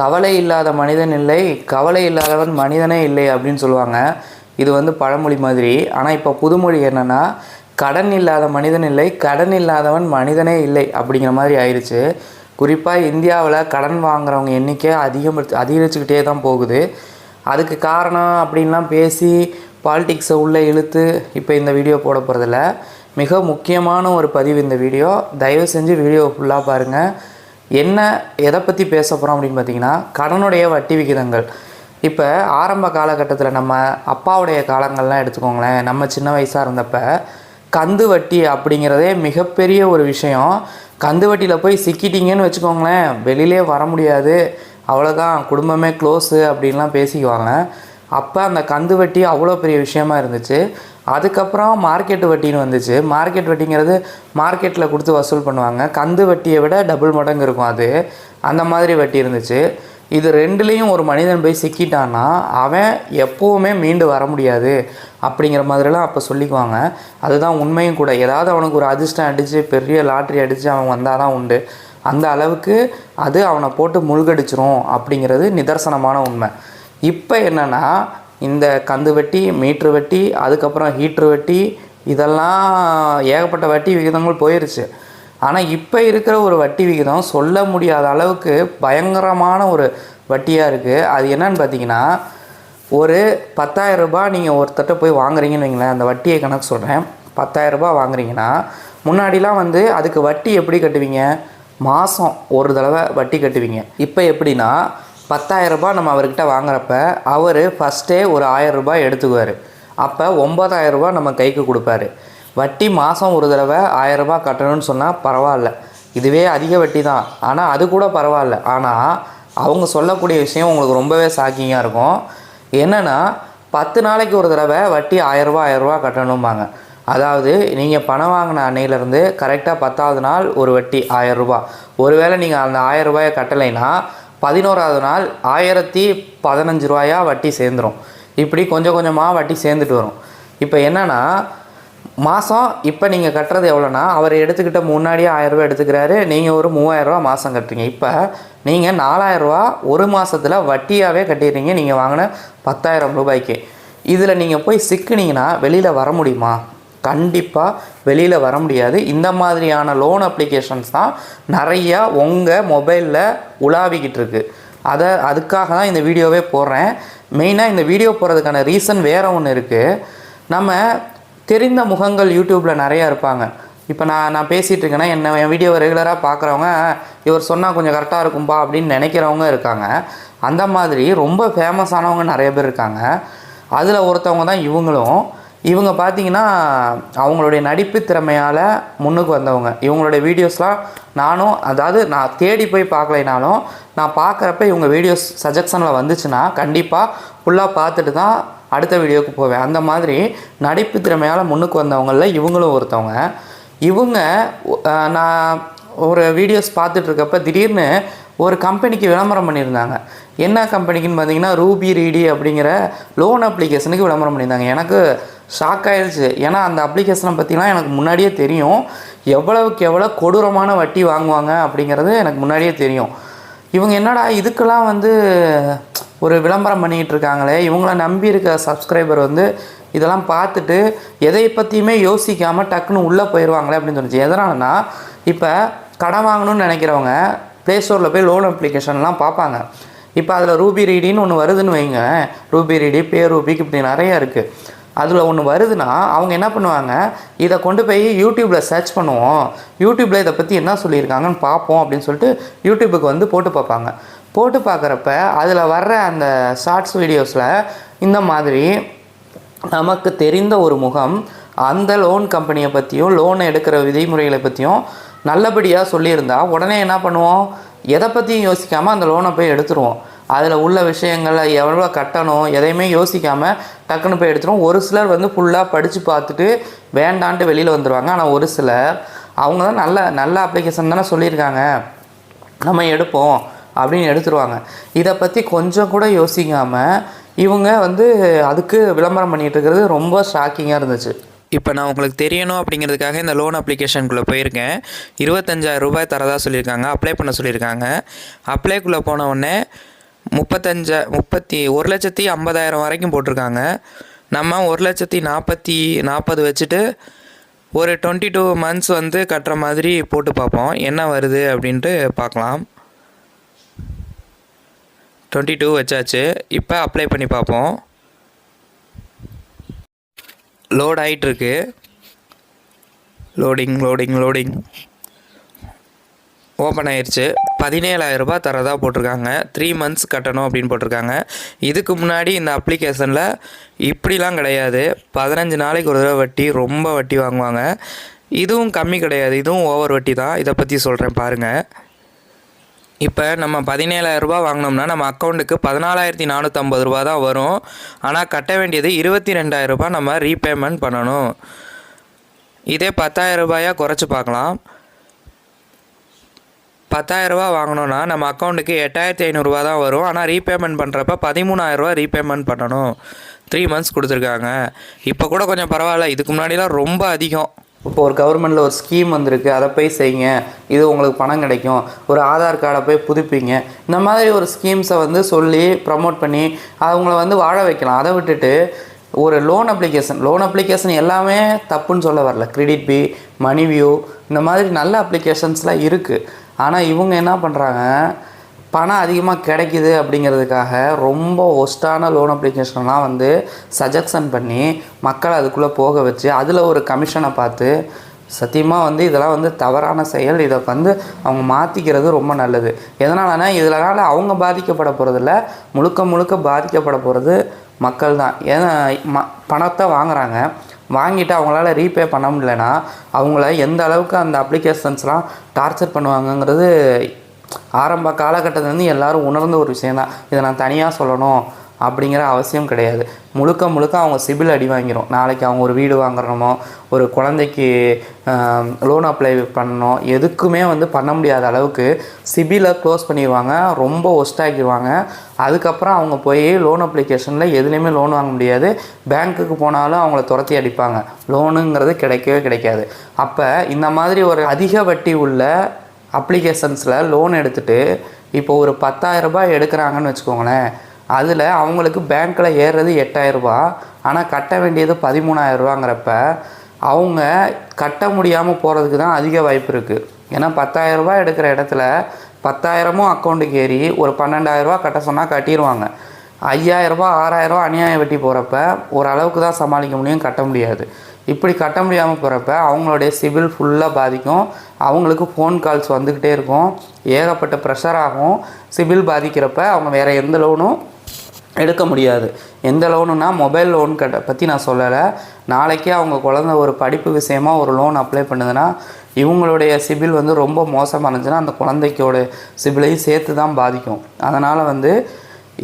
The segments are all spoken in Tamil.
கவலை இல்லாத மனிதன் இல்லை கவலை இல்லாதவன் மனிதனே இல்லை அப்படின்னு சொல்லுவாங்க. இது வந்து பழமொழி மாதிரி. ஆனால் இப்போ புதுமொழி என்னென்னா கடன் இல்லாத மனிதன் இல்லை கடன் இல்லாதவன் மனிதனே இல்லை அப்படிங்கிற மாதிரி ஆயிடுச்சு குறிப்பாக இந்தியாவில் கடன் வாங்குறவங்க எண்ணிக்கை அதிகம் அதிகரிச்சுக்கிட்டே தான் போகுது. அதுக்கு காரணம் அப்படின்லாம் பேசி பாலிடிக்ஸை உள்ளே இழுத்து இப்போ இந்த வீடியோ போட போகிறதில்ல மிக முக்கியமான ஒரு பதிவு இந்த வீடியோ. தயவு செஞ்சு வீடியோ ஃபுல்லாக பாருங்கள் என்ன எதை பற்றி பேச போகிறோம் அப்படின்னு பார்த்தீங்கன்னா கடனுடைய வட்டி விகிதங்கள். இப்போ ஆரம்ப காலகட்டத்தில் நம்ம அப்பாவுடைய காலங்கள்லாம் எடுத்துக்கோங்களேன். நம்ம சின்ன வயசாக இருந்தப்ப கந்து வட்டி அப்படிங்கிறதே மிகப்பெரிய ஒரு விஷயம். கந்து வட்டியில் போய் சிக்கிட்டீங்கன்னு வச்சுக்கோங்களேன். வெளியிலே வர முடியாது. அவ்வளோதான் குடும்பமே க்ளோஸு அப்படின்லாம் பேசிக்குவாங்க. அப்போ அந்த கந்து வட்டி அவ்வளோ பெரிய விஷயமா இருந்துச்சு. அதுக்கப்புறம் மார்க்கெட் வட்டின்னு வந்துச்சு. மார்க்கெட் வட்டிங்கிறது மார்க்கெட்டில் கொடுத்து வசூல் பண்ணுவாங்க. கந்து வட்டியை விட டபுள் மடங்கு இருக்கும் அது. அந்த மாதிரி வட்டி இருந்துச்சு. இது ரெண்டுலேயும் ஒரு மனிதன் போய் சிக்கிட்டான்னா அவன் எப்போவுமே மீண்டு வர முடியாது. அப்படிங்கிற மாதிரிலாம் அப்போ சொல்லிக்குவாங்க. அதுதான் உண்மையும் கூட. ஏதாவது அவனுக்கு ஒரு அதிர்ஷ்டம் அடித்து பெரிய லாட்ரி அடித்து அவன் வந்தால் தான் உண்டு. அந்த அளவுக்கு அது அவனை போட்டு முழுகடிச்சிரும் அப்படிங்கிறது நிதர்சனமான உண்மை. இப்போ என்னென்னா இந்த கந்து வட்டி மீட்ரு வட்டி அதுக்கப்புறம் ஹீட்ரு வட்டி இதெல்லாம் ஏகப்பட்ட வட்டி விகிதங்கள் போயிருச்சு. ஆனால் இப்போ இருக்கிற ஒரு வட்டி விகிதம் சொல்ல முடியாத அளவுக்கு பயங்கரமான ஒரு வட்டியாக இருக்குது அது என்னன்னு பார்த்தீங்கன்னா ஒரு பத்தாயிரம் ரூபாய் நீங்கள் ஒருத்தட்ட போய் வாங்குறீங்கன்னு வைங்களேன் அந்த வட்டியை கணக்கு சொல்கிறேன் பத்தாயிரம் ரூபாய் வாங்குறீங்கன்னா முன்னாடிலாம் வந்து அதுக்கு வட்டி எப்படி கட்டுவீங்க? மாதம் ஒரு தடவை வட்டி கட்டுவீங்க. இப்போ எப்படின்னா பத்தாயிரரூபா நம்ம அவர்கிட்ட வாங்குறப்ப அவர் ஃபஸ்ட்டே ஒரு ஆயரரூபா எடுத்துக்குவார். அப்போ ஒம்பதாயிரரூபா நம்ம கைக்கு கொடுப்பாரு. வட்டி மாதம் ஒரு தடவை ஆயரரூபா கட்டணும்னு சொன்னால் பரவாயில்ல. இதுவே அதிக வட்டி தான். ஆனால் அது கூட பரவாயில்ல. ஆனால் அவங்க சொல்லக்கூடிய விஷயம் உங்களுக்கு ரொம்பவே ஷாக்கிங்காக இருக்கும். என்னென்னா பத்து நாளைக்கு ஒரு தடவை வட்டி ஆயரரூபா ஆயரரூபா கட்டணும்பாங்க. அதாவது நீங்கள் பணம் வாங்கின அன்னையிலேருந்து கரெக்டாக பத்தாவது நாள் ஒரு வட்டி ஆயரரூபா ஒருவேளை நீங்கள் அந்த ஆயரரூபாயை கட்டலைன்னா பதினோராவது நாள் ஆயிரத்தி பதினஞ்சு ரூபாயா வட்டி சேர்ந்துடும் இப்படி கொஞ்சம் கொஞ்சமாக வட்டி சேர்ந்துட்டு வரும். இப்போ என்னென்னா மாதம் இப்போ நீங்கள் கட்டுறது எவ்வளோனா அவர் எடுத்துக்கிட்ட முன்னாடியே ஆயிரரூபா எடுத்துக்கிறாரு நீங்கள் ஒரு மூவாயிரரூபா மாதம் கட்டுறீங்க. இப்போ நீங்கள் நாலாயிரரூபா ஒரு மாதத்தில் வட்டியாகவே கட்டிடுறீங்க நீங்கள் வாங்கின பத்தாயிரம் ரூபாய்க்கு. இதில் நீங்கள் போய் சிக்கினீங்கன்னா வெளியில் வர முடியுமா? கண்டிப்பாக வெளியில் வர முடியாது. இந்த மாதிரியான லோன் அப்ளிகேஷன்ஸ் தான் நிறையா உங்கள் மொபைலில் உலாவிக்கிட்டு இருக்கு. அதை அதுக்காக தான் இந்த வீடியோவே போடுறேன். மெயினாக இந்த வீடியோ போடுறதுக்கான ரீசன் வேறு ஒன்று இருக்குது நம்ம தெரிந்த முகங்கள் யூடியூப்பில் நிறையா இருப்பாங்க. இப்போ நான் நான் பேசிகிட்டு இருக்கேன்னா என்ன என் வீடியோவை ரெகுலராக பார்க்குறவங்க இவர் சொன்னால் கொஞ்சம் கரெக்டாக இருக்கும்பா அப்படின்னு நினைக்கிறவங்க இருக்காங்க. அந்த மாதிரி ரொம்ப ஃபேமஸானவங்க நிறைய பேர் இருக்காங்க. அதில் ஒருத்தவங்க தான் இவங்களும். இவங்க பார்த்தீங்கன்னா அவங்களுடைய நடிப்பு திறமையால் முன்னுக்கு வந்தவங்க. இவங்களுடைய வீடியோஸ்லாம் நானும் அதாவது நான் தேடி போய் பார்க்கலைனாலும் நான் பார்க்குறப்ப இவங்க வீடியோஸ் சஜெக்ஷனில் வந்துச்சுன்னா கண்டிப்பாக ஃபுல்லாக பார்த்துட்டு தான் அடுத்த வீடியோவுக்கு போவேன். அந்த மாதிரி நடிப்பு திறமையால் முன்னுக்கு வந்தவங்களில் இவங்களும் ஒருத்தவங்க. இவங்க நான் ஒரு வீடியோஸ் பார்த்துட்ருக்கப்ப திடீர்னு ஒரு கம்பெனிக்கு விளம்பரம் பண்ணியிருந்தாங்க. என்ன கம்பெனிக்குன்னு பார்த்தீங்கன்னா ரூபி ரீடி அப்படிங்கிற லோன் அப்ளிகேஷனுக்கு விளம்பரம் பண்ணியிருந்தாங்க. எனக்கு ஷாக் ஆயிடுச்சு ஏன்னா அந்த அப்ளிகேஷனை பற்றிலாம் எனக்கு முன்னாடியே தெரியும். எவ்வளவுக்கு எவ்வளோ கொடூரமான வட்டி வாங்குவாங்க அப்படிங்கிறது எனக்கு முன்னாடியே தெரியும். இவங்க என்னடா இதுக்கெல்லாம் வந்து ஒரு விளம்பரம் பண்ணிக்கிட்டு இருக்காங்களே? இவங்கள நம்பி இருக்க சப்ஸ்கிரைபர் வந்து இதெல்லாம் பார்த்துட்டு எதை பற்றியுமே யோசிக்காமல் டக்குன்னு உள்ளே போயிடுவாங்களே அப்படின்னு தோணுச்சு. எதனாலனா இப்போ கடன் வாங்கணும்னு நினைக்கிறவங்க ப்ளே ஸ்டோரில் போய் லோன் அப்ளிகேஷன்லாம் பார்ப்பாங்க. இப்போ அதில் ரூபி ரீடின்னு ஒன்று வருதுன்னு வைங்க. ரூபி ரீடி பே ரூபிக்கு இப்படி நிறைய இருக்குது அதில் ஒன்று வருதுன்னா அவங்க என்ன பண்ணுவாங்க? இதை கொண்டு போய் யூடியூப்பில் சர்ச் பண்ணுவோம். யூடியூப்பில் இதை பற்றி என்ன சொல்லியிருக்காங்கன்னு பார்ப்போம் அப்படின்னு சொல்லிட்டு யூடியூபுக்கு வந்து போட்டு பார்ப்பாங்க. போட்டு பார்க்குறப்ப அதில் வர்ற அந்த ஷார்ட்ஸ் வீடியோஸில் இந்த மாதிரி நமக்கு தெரிந்த ஒரு முகம் அந்த லோன் கம்பெனியை பற்றியும் லோன் எடுக்கிற விதிமுறைகளை பற்றியும் நல்லபடியாக சொல்லியிருந்தால் உடனே என்ன பண்ணுவோம்? எதை பற்றியும் யோசிக்காமல் அந்த லோனை போய் எடுத்துருவோம். அதில் உள்ள விஷயங்களை எவ்வளோ கட்டணும் எதையுமே யோசிக்காமல் டக்குன்னு போய் எடுத்துரும். ஒரு சிலர் வந்து ஃபுல்லாக படித்து பார்த்துட்டு வேண்டான்ட்டு வெளியில் வந்துடுவாங்க ஆனால் ஒரு சிலர் அவங்க தான் நல்ல நல்ல அப்ளிகேஷன் தானே சொல்லியிருக்காங்க. நம்ம எடுப்போம் அப்படின்னு எடுத்துருவாங்க. இதை பற்றி கொஞ்சம் கூட யோசிக்காமல் இவங்க வந்து அதுக்கு விளம்பரம் பண்ணிகிட்டு இருக்கிறது ரொம்ப ஷாக்கிங்காக இருந்துச்சு. இப்போ நான் உங்களுக்கு தெரியணும் அப்படிங்கிறதுக்காக இந்த லோன் அப்ளிகேஷனுக்குள்ளே போயிருக்கேன். இருபத்தஞ்சாயிரம் ரூபாய் தரதா சொல்லியிருக்காங்க. அப்ளை பண்ண சொல்லியிருக்காங்க. அப்ளைக்குள்ளே போன உடனே முப்பத்தஞ்சா முப்பத்தி ஒரு லட்சத்தி ஐம்பதாயிரம் வரைக்கும் போட்டிருக்காங்க. நம்ம ஒரு லட்சத்தி நாற்பத்தி நாற்பது வச்சுட்டு ஒரு டுவெண்ட்டி டூ மந்த்ஸ் வந்து கட்டுற மாதிரி போட்டு பார்ப்போம். என்ன வருது அப்படின்ட்டு பார்க்கலாம். டுவெண்ட்டி டூ வச்சாச்சு. இப்போ அப்ளை பண்ணி பார்ப்போம். லோட் ஆகிட்டுருக்கு லோடிங் லோடிங் லோடிங் ஓப்பன் ஆயிடுச்சு பதினேழாயிரம் ரூபாய் தரதா போட்டிருக்காங்க. த்ரீ மந்த்ஸ் கட்டணும் அப்படின்னு போட்டிருக்காங்க. இதுக்கு முன்னாடி இந்த அப்ளிகேஷனில் இப்படிலாம் கிடையாது. பதினஞ்சு நாளைக்கு ஒரு தடவை வட்டி ரொம்ப வட்டி வாங்குவாங்க. இதுவும் கம்மி கிடையாது. இதுவும் ஓவர் வட்டி தான். இதை பற்றி சொல்கிறேன் பாருங்கள் இப்போ நம்ம பதினேழாயிரம் ரூபாய் வாங்கினோம்னா நம்ம அக்கௌண்ட்டுக்கு பதினாலாயிரத்தி நானூற்றம்பது ரூபா தான் வரும். ஆனால் கட்ட வேண்டியது இருபத்தி ரெண்டாயிரம் ரூபாய் நம்ம ரீபேமெண்ட் பண்ணணும். இதே பத்தாயிரம் ரூபாயாக குறைச்சி பார்க்கலாம். பத்தாயிரரூபா வாங்கினோன்னா நம்ம அக்கௌண்ட்டுக்கு எட்டாயிரத்தி ஐநூறுரூவா தான் வரும். ஆனால் ரீபேமெண்ட் பண்ணுறப்ப பதிமூணாயிரரூவா ரீபேமெண்ட் பண்ணணும். த்ரீ மந்த்ஸ் கொடுத்துருக்காங்க. இப்போ கூட கொஞ்சம் பரவாயில்ல. இதுக்கு முன்னாடிலாம் ரொம்ப அதிகம். இப்போ ஒரு கவர்மெண்ட்டில் ஒரு ஸ்கீம் வந்திருக்கு. அதை போய் செய்யுங்க. இது உங்களுக்கு பணம் கிடைக்கும். ஒரு ஆதார் கார்டை போய் புதுப்பிங்க. இந்த மாதிரி ஒரு ஸ்கீம்ஸை வந்து சொல்லி ப்ரமோட் பண்ணி அவங்கள வந்து வாழ வைக்கலாம். அதை விட்டுட்டு ஒரு லோன் அப்ளிகேஷன் லோன் அப்ளிகேஷன் எல்லாமே தப்புன்னு சொல்ல வரல. கிரெடிட் பி மணி வியூ இந்த மாதிரி நல்ல அப்ளிகேஷன்ஸ்லாம் இருக்குது ஆனால் இவங்க என்ன பண்ணுறாங்க பணம் அதிகமாக கிடைக்குது அப்படிங்கிறதுக்காக ரொம்ப ஒஸ்ட்டான லோன் அப்ளிகேஷன்லாம் வந்து சஜெக்ஷன் பண்ணி மக்களை அதுக்குள்ளே போக வச்சு அதில் ஒரு கமிஷனை பார்த்து சத்தியமாக வந்து இதெல்லாம் வந்து தவறான செயல். இதை வந்து அவங்க மாற்றிக்கிறது ரொம்ப நல்லது. எதனாலனா இதனால் அவங்க பாதிக்கப்பட போகிறதில்ல முழுக்க முழுக்க பாதிக்கப்பட போகிறது மக்கள் தான் ஏன்னா ம பணத்தை வாங்குகிறாங்க வாங்கிட்டு அவங்களால ரீபே பண்ண முடியலனா அவங்கள எந்த அளவுக்கு அந்த அப்ளிகேஷன்ஸ்லாம் டார்ச்சர் பண்ணுவாங்கங்கிறது ஆரம்ப காலகட்டத்துலேருந்து எல்லோரும் உணர்ந்த ஒரு விஷயந்தான் இதை நான் தனியாக சொல்லணும். அப்படிங்கிற அவசியம் கிடையாது. முழுக்க முழுக்க அவங்க சிபில் அடி வாங்கிடும் நாளைக்கு அவங்க ஒரு வீடு வாங்குறணுமோ ஒரு குழந்தைக்கு லோன் அப்ளை பண்ணணும் எதுக்குமே வந்து பண்ண முடியாத அளவுக்கு சிபிலை க்ளோஸ் பண்ணிடுவாங்க ரொம்ப ஒஸ்டாக்கிடுவாங்க அதுக்கப்புறம் அவங்க போய் லோன் அப்ளிகேஷனில் எதுலேயுமே லோன் வாங்க முடியாது. பேங்க்குக்கு போனாலும் அவங்கள துரத்தி அடிப்பாங்க. லோனுங்கிறது கிடைக்கவே கிடைக்காது. அப்போ இந்த மாதிரி ஒரு அதிக வட்டி உள்ள அப்ளிகேஷன்ஸில் லோன் எடுத்துகிட்டு இப்போ ஒரு பத்தாயிரரூபா எடுக்கிறாங்கன்னு வச்சுக்கோங்களேன். அதில் அவங்களுக்கு பேங்க்கில் ஏறுறது எட்டாயிரரூபா ஆனால் கட்ட வேண்டியது பதிமூணாயிரரூபாங்கிறப்ப அவங்க கட்ட முடியாமல் போகிறதுக்கு தான் அதிக வாய்ப்பு இருக்குது ஏன்னா பத்தாயிரரூபா எடுக்கிற இடத்துல பத்தாயிரமும் அக்கௌண்ட்டுக்கு ஏறி ஒரு பன்னெண்டாயிரரூபா கட்ட சொன்னால் கட்டிடுவாங்க ஐயாயிரரூபா ஆறாயிரரூபா அநியாயம் வெட்டி போகிறப்ப ஓரளவுக்கு தான் சமாளிக்க முடியும் கட்ட முடியாது. இப்படி கட்ட முடியாமல் போகிறப்ப அவங்களுடைய சிவில் ஃபுல்லாக பாதிக்கும். அவங்களுக்கு ஃபோன் கால்ஸ் வந்துக்கிட்டே இருக்கும். ஏகப்பட்ட ப்ரெஷர் ஆகும். சிவில் பாதிக்கிறப்ப அவங்க வேறு எந்த லோனும் எடுக்க முடியாது. எந்த லோனுனா மொபைல் லோன் கட்ட பற்றி நான் சொல்லலை. நாளைக்கே அவங்க குழந்த ஒரு படிப்பு விஷயமா ஒரு லோன் அப்ளை பண்ணுதுன்னா இவங்களுடைய சிபில் வந்து ரொம்ப மோசமாக இருந்துச்சுன்னா அந்த குழந்தைக்கோட சிபிலையும் சேர்த்து தான் பாதிக்கும். அதனால் வந்து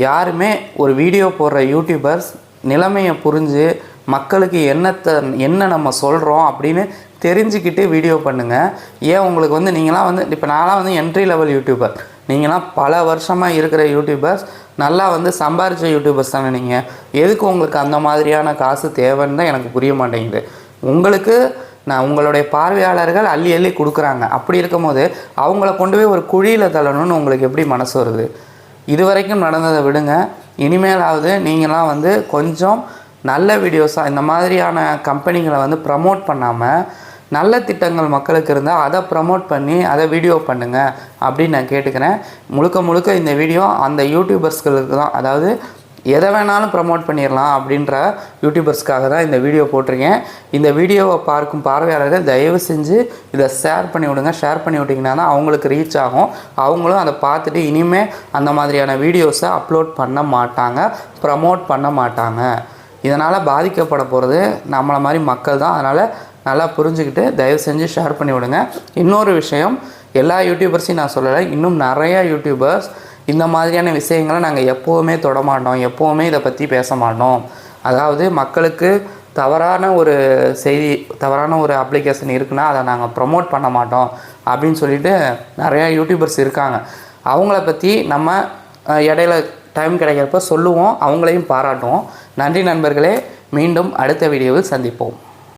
யாருமே ஒரு வீடியோ போடுற யூடியூபர்ஸ் நிலைமையை புரிஞ்சு மக்களுக்கு என்னத்தை என்ன நம்ம சொல்கிறோம் அப்படின்னு தெரிஞ்சுக்கிட்டு வீடியோ பண்ணுங்கள் ஏன் உங்களுக்கு வந்து நீங்களாம் வந்து இப்போ நான்லாம் வந்து என்ட்ரி லெவல் யூடியூபர் நீங்களாம் பல வருஷமாக இருக்கிற யூடியூபர்ஸ் நல்லா வந்து சம்பாரித்த யூடியூபர்ஸ் தானே நீங்கள் எதுக்கு உங்களுக்கு அந்த மாதிரியான காசு தேவைன்னு தான் எனக்கு புரிய மாட்டேங்குது. உங்களுக்கு நான் உங்களுடைய பார்வையாளர்கள் அள்ளி அள்ளி கொடுக்குறாங்க. அப்படி இருக்கும்போது அவங்கள கொண்டு போய் ஒரு குழியில் தள்ளணும்னு உங்களுக்கு எப்படி மனசு வருது? இது வரைக்கும் நடந்ததை விடுங்க. இனிமேலாவது நீங்களாம் வந்து கொஞ்சம் நல்ல வீடியோஸாக இந்த மாதிரியான கம்பெனிகளை வந்து ப்ரமோட் பண்ணாமல் நல்ல திட்டங்கள் மக்களுக்கு இருந்தால் அதை ப்ரமோட் பண்ணி அதை வீடியோ பண்ணுங்கள் அப்படின்னு நான் கேட்டுக்கிறேன். முழுக்க முழுக்க இந்த வீடியோ அந்த யூடியூபர்ஸ்களுக்கு தான். அதாவது எதை வேணாலும் ப்ரமோட் பண்ணிடலாம் அப்படின்ற யூடியூபர்ஸ்க்காக தான் இந்த வீடியோ போட்டிருக்கேன். இந்த வீடியோவை பார்க்கும் பார்வையாளர்கள் தயவு செஞ்சு இதை ஷேர் பண்ணி விடுங்க. ஷேர் பண்ணி விட்டிங்கன்னா தான் அவங்களுக்கு ரீச் ஆகும். அவங்களும் அதை பார்த்துட்டு இனிமேல் அந்த மாதிரியான வீடியோஸை அப்லோட் பண்ண மாட்டாங்க ப்ரமோட் பண்ண மாட்டாங்க. இதனால் பாதிக்கப்பட போகிறது நம்மளை மாதிரி மக்கள் தான். அதனால் நல்லா புரிஞ்சுக்கிட்டு தயவு செஞ்சு ஷேர் பண்ணி விடுங்க. இன்னொரு விஷயம் எல்லா யூடியூபர்ஸையும் நான் சொல்லலை இன்னும் நிறையா யூடியூபர்ஸ் இந்த மாதிரியான விஷயங்களை நாங்கள் எப்போவுமே தொடமாட்டோம் எப்போவுமே இதை பற்றி பேச மாட்டோம். அதாவது மக்களுக்கு தவறான ஒரு செய்தி தவறான ஒரு அப்ளிகேஷன் இருக்குன்னா அதை நாங்கள் ப்ரொமோட் பண்ண மாட்டோம் அப்படின்னு சொல்லிட்டு நிறையா யூடியூபர்ஸ் இருக்காங்க. அவங்கள பற்றி நம்ம இடையில டைம் கிடைக்கிறப்ப சொல்லுவோம் அவங்களையும் பாராட்டுவோம். நன்றி நண்பர்களே மீண்டும் அடுத்த வீடியோவில் சந்திப்போம்.